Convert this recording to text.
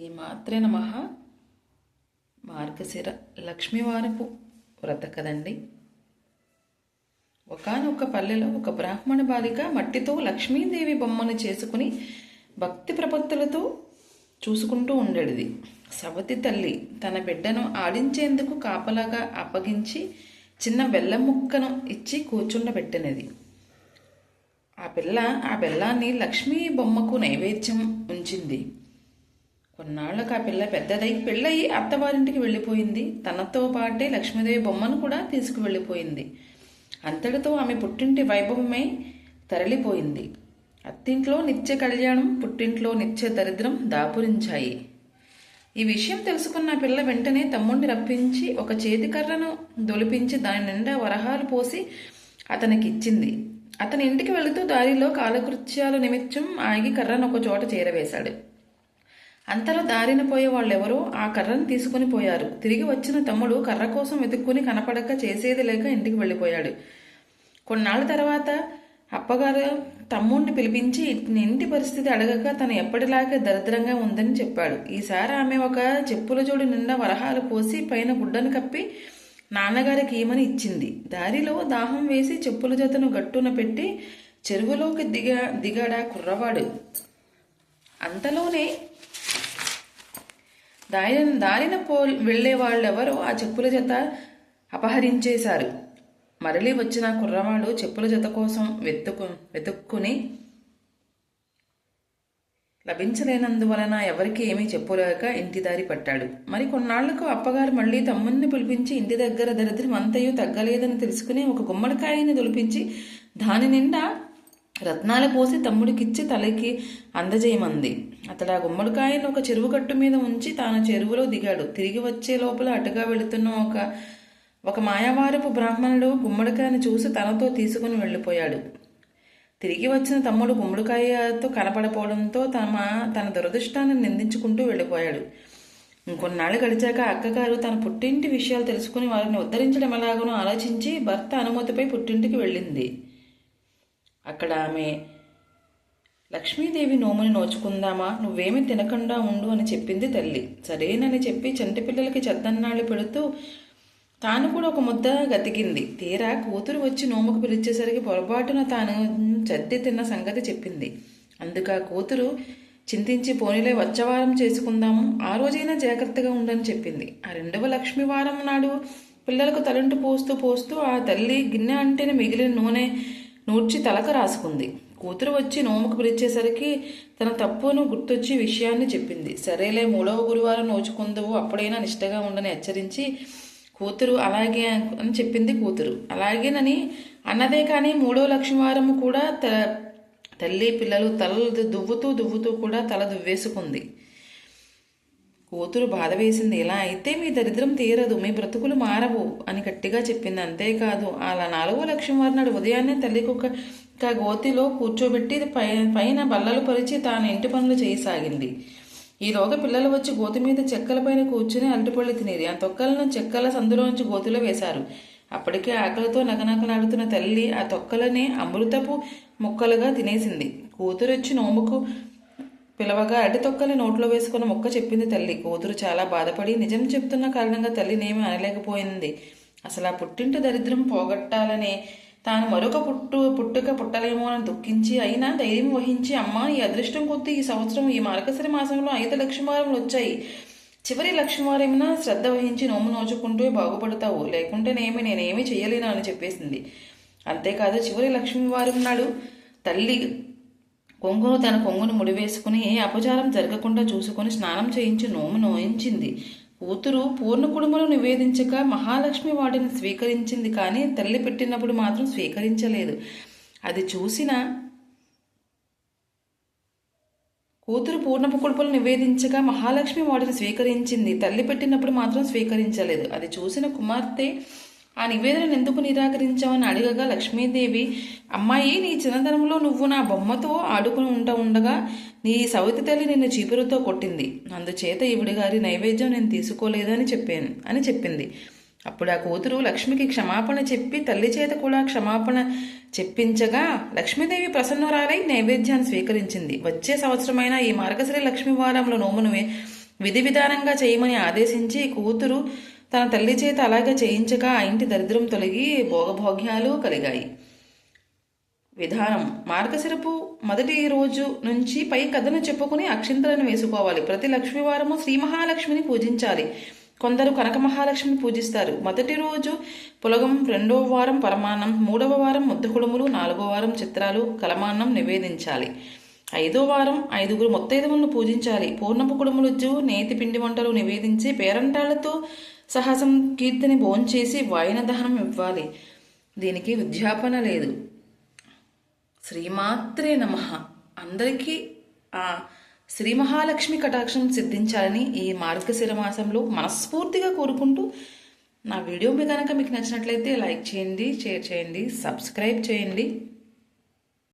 ఈ మాత్రే నమ. మార్గశిర లక్ష్మీవారపు వ్రత కదండి. ఒకనొక పల్లెలో ఒక బ్రాహ్మణ బాలిక మట్టితో లక్ష్మీదేవి బొమ్మను చేసుకుని భక్తి ప్రపత్తులతో చూసుకుంటూ ఉండేది సవతి తల్లి తన బిడ్డను ఆడించేందుకు కాపలాగా అప్పగించి చిన్న బెల్లం ముక్కను ఇచ్చి కూర్చుండబెట్టినది. ఆ పిల్ల ఆ బెల్లాన్ని లక్ష్మీ బొమ్మకు నైవేద్యం ఉంచింది. కొన్నాళ్ళకు ఆ పిల్ల పెద్దదై పెళ్ళయి అత్తవారింటికి వెళ్ళిపోయింది. తనతో పాటే లక్ష్మీదేవి బొమ్మను కూడా తీసుకువెళ్ళిపోయింది. అంతటితో ఆమె పుట్టింటి వైభవమై తరలిపోయింది. అత్తింట్లో నిత్య కళ్యాణం పుట్టింట్లో నిత్య దరిద్రం దాపురించాయి. ఈ విషయం తెలుసుకున్న పిల్ల వెంటనే తమ్ముడిని రప్పించి ఒక చేతి కర్రను దొలిపించి దాని నిండా వరహాలు పోసి అతనికి ఇచ్చింది అతని ఇంటికి వెళుతూ దారిలో కాలకృత్యాల నిమిత్తం ఆగి కర్రను ఒక చోట చేరవేశాడు. అంతలో దారిన పోయే వాళ్ళెవరో ఆ కర్రను తీసుకుని పోయారు. తిరిగి వచ్చిన తమ్ముడు కర్ర కోసం వెతుక్కుని కనపడక చేసేది లేక ఇంటికి వెళ్ళిపోయాడు. కొన్నాళ్ళ తర్వాత అప్పగారు తమ్ముడిని పిలిపించి ఇంటి పరిస్థితి అడగక తను ఎప్పటిలాగే దరిద్రంగా ఉందని చెప్పాడు. ఈసారి ఆమె ఒక చెప్పుల జోడు నిండా వరహాలు పోసి పైన గుడ్డను కప్పి నాన్నగారికి ఏమని ఇచ్చింది. దారిలో దాహం వేసి చెప్పుల జతను గట్టున పెట్టి చెరువులోకి దిగా దిగాడా కుర్రవాడు. అంతలోనే దారిన దారిన పో వెళ్ళే వాళ్ళెవరో ఆ చెప్పుల జత అపహరించేశారు. మరలి వచ్చిన కుర్రవాడు చెప్పుల జత కోసం వెతుకు వెతుక్కుని లభించలేనందువలన ఎవరికి ఏమీ చెప్పులేక ఇంటి దారి పట్టాడు. మరి కొన్నాళ్ళకు అప్పగారు మళ్ళీ తమ్ముణ్ణి పిలిపించి ఇంటి దగ్గర దరిద్రం అంతయు తగ్గలేదని తెలుసుకుని ఒక గుమ్మడికాయని దొలిపించి దాని నిండా రత్నాలు పోసి తమ్ముడికిచ్చి తలకి అందజేయమంది. అతడు ఆ గుమ్మడికాయను ఒక చెరువు కట్టు మీద ఉంచి తాను చెరువులో దిగాడు. తిరిగి వచ్చే లోపల అటుగా వెళుతున్న ఒక ఒక మాయావారపు బ్రాహ్మణుడు గుమ్మడికాయను చూసి తనతో తీసుకుని వెళ్ళిపోయాడు. తిరిగి వచ్చిన తమ్ముడు గుమ్మడికాయతో కనపడపోవడంతో తమ తన దురదృష్టాన్ని నిందించుకుంటూ వెళ్ళిపోయాడు. ఇంకొన్నాళ్ళు గడిచాక అక్కగారు తన పుట్టింటి విషయాలు తెలుసుకుని వారిని ఉద్ధరించడం ఎలాగనో ఆలోచించి భర్త అనుమతిపై పుట్టింటికి వెళ్ళింది. అక్కడ ఆమె లక్ష్మీదేవి నోముని నోచుకుందామా? నువ్వేమి తినకుండా ఉండు అని చెప్పింది తల్లి. సరేనని చెప్పి చంటి పిల్లలకి చెద్దన్నాళ్ళు పెడుతూ తాను కూడా ఒక ముద్ద గతికింది. తీరా కూతురు వచ్చి నోముకు పిలిచేసరికి పొరపాటున తాను చద్ది తిన్న సంగతి చెప్పింది. అందుక కూతురు చింతించి పోనీలే వచ్చవారం చేసుకుందాము. ఆ రోజైనా జాగ్రత్తగా ఉండని చెప్పింది. ఆ రెండవ లక్ష్మి వారం నాడు పిల్లలకు తలంటు పోస్తూ పోస్తూ ఆ తల్లి గిన్నె అంటేనే మిగిలిన నూనె నూర్చి తలకు రాసుకుంది. కూతురు వచ్చి నోముకు పిలిచేసరికి తన తప్పును గుర్తొచ్చి విషయాన్ని చెప్పింది. సరేలే మూడవ గురువారం నోచుకుందువు అప్పుడైనా నిష్టగా ఉండని హెచ్చరించి కూతురు అలాగే అని చెప్పింది కూతురు. అలాగేనని అన్నదే కానీ మూడో లక్ష్మీవారం కూడా తల్లి పిల్లలు తలలు దువ్వుతూ దువ్వుతూ కూడా తల దువ్వేసుకుంది. కూతురు బాధ వేసింది. ఇలా అయితే మీ దరిద్రం తీరదు మీ బ్రతుకులు మారవు అని గట్టిగా చెప్పింది. అంతేకాదు అలా నాలుగో లక్ష్మీవారి నాడు ఉదయాన్నే తల్లి కుక్క గోతిలో కూర్చోబెట్టి పై పైన బల్లలు పరిచి తాను ఇంటి పనులు చేయసాగింది. ఈలోగా పిల్లలు వచ్చి గోతి మీద చెక్కలపైన కూర్చుని అరటిపళ్ళు తినేది. ఆ తొక్కలను చెక్కల సందులోంచి గోతిలో వేశారు. అప్పటికే ఆకలితో నగనకలాడుతున్న తల్లి ఆ తొక్కలని అమృతపు ముక్కలుగా తినేసింది. కూతురు వచ్చి నోముకు పిలవగా అరటి తొక్కలి నోట్లో వేసుకున్న మొక్క చెప్పింది తల్లి. కూతురు చాలా బాధపడి నిజం చెప్తున్న కారణంగా తల్లినేమి అనలేకపోయింది. అసలు ఆ పుట్టింటి దరిద్రం పోగొట్టాలనే తాను మరొక పుట్టు పుట్టుక పుట్టలేమో అని దుఃఖించి అయినా ధైర్యం వహించి అమ్మ ఈ అదృష్టం కొద్దీ ఈ సంవత్సరం ఈ మార్గశిర మాసంలో ఐదు లక్ష్మీవారములు వచ్చాయి. చివరి లక్ష్మీవారమైనా శ్రద్ధ వహించి నోము నోచుకుంటూ బాగుపడతావు. లేకుంటేనేమి నేనేమీ చేయలేను అని చెప్పేసింది. అంతేకాదు చివరి లక్ష్మీవారం నాడు తల్లి కొంగును తన కొంగును ముడివేసుకుని ఏ అపచారం జరగకుండా చూసుకొని స్నానం చేయించి నోము నోయించింది. కూతురు పూర్ణ కుడుమలు నివేదించక మహాలక్ష్మి వాటిని స్వీకరించింది కానీ తల్లి పెట్టినప్పుడు మాత్రం స్వీకరించలేదు. అది చూసిన కూతురు పూర్ణపు కుడుపులు నివేదించగా మహాలక్ష్మి వాటిని స్వీకరించింది. తల్లి పెట్టినప్పుడు మాత్రం స్వీకరించలేదు. అది చూసిన కుమార్తె ఆ నివేదనను ఎందుకు నిరాకరించావని అడగగా లక్ష్మీదేవి అమ్మాయి నీ చిన్నతనంలో నువ్వు నా బొమ్మతో ఆడుకుని ఉంట ఉండగా నీ సవితి తల్లి నిన్ను చీపురుతో కొట్టింది. అందుచేత ఈవిడి గారి నైవేద్యం నేను తీసుకోలేదని చెప్పాను అని చెప్పింది. అప్పుడు ఆ కూతురు లక్ష్మికి క్షమాపణ చెప్పి తల్లి చేత కూడా క్షమాపణ చెప్పించగా లక్ష్మీదేవి ప్రసన్నరాలై నైవేద్యాన్ని స్వీకరించింది. వచ్చే సంవత్సరమైన ఈ మార్గశ్రీ లక్ష్మీవారంలో నోమును విధి విధానంగా చేయమని ఆదేశించి కూతురు తన తల్లి చేత అలాగే చేయించక ఆ ఇంటి దరిద్రం తొలగి భోగభోగ్యాలు కలిగాయి. విధానం మార్గశిరపు మొదటి రోజు నుంచి పై కథను చెప్పుకుని అక్షింతలను వేసుకోవాలి. ప్రతి లక్ష్మీవారము శ్రీ మహాలక్ష్మిని పూజించాలి. కొందరు కనక మహాలక్ష్మిని పూజిస్తారు. మొదటి రోజు పులగం రెండవ వారం పరమాన్నం మూడవ వారం ముద్దకుడుములు నాలుగో వారం చిత్రాలు కలమాన్నం నివేదించాలి. ఐదో వారం ఐదుగురు ముత్తైదువులను పూజించాలి. పూర్ణపు కుడుములుజ్జు నేతి పిండి వంటలు నివేదించి పేరంటాళ్ళతో సహసం కీర్తిని భోంచేసి వాయన దహనం ఇవ్వాలి. దీనికి ఉద్యాపన లేదు. శ్రీమాత్రే నమ. అందరికీ ఆ శ్రీ మహాలక్ష్మి కటాక్షం సిద్ధించాలని ఈ మార్గశిర మాసంలో మనస్ఫూర్తిగా కోరుకుంటూ నా వీడియో మీ కనుక మీకు నచ్చినట్లయితే లైక్ చేయండి షేర్ చేయండి సబ్స్క్రైబ్ చేయండి.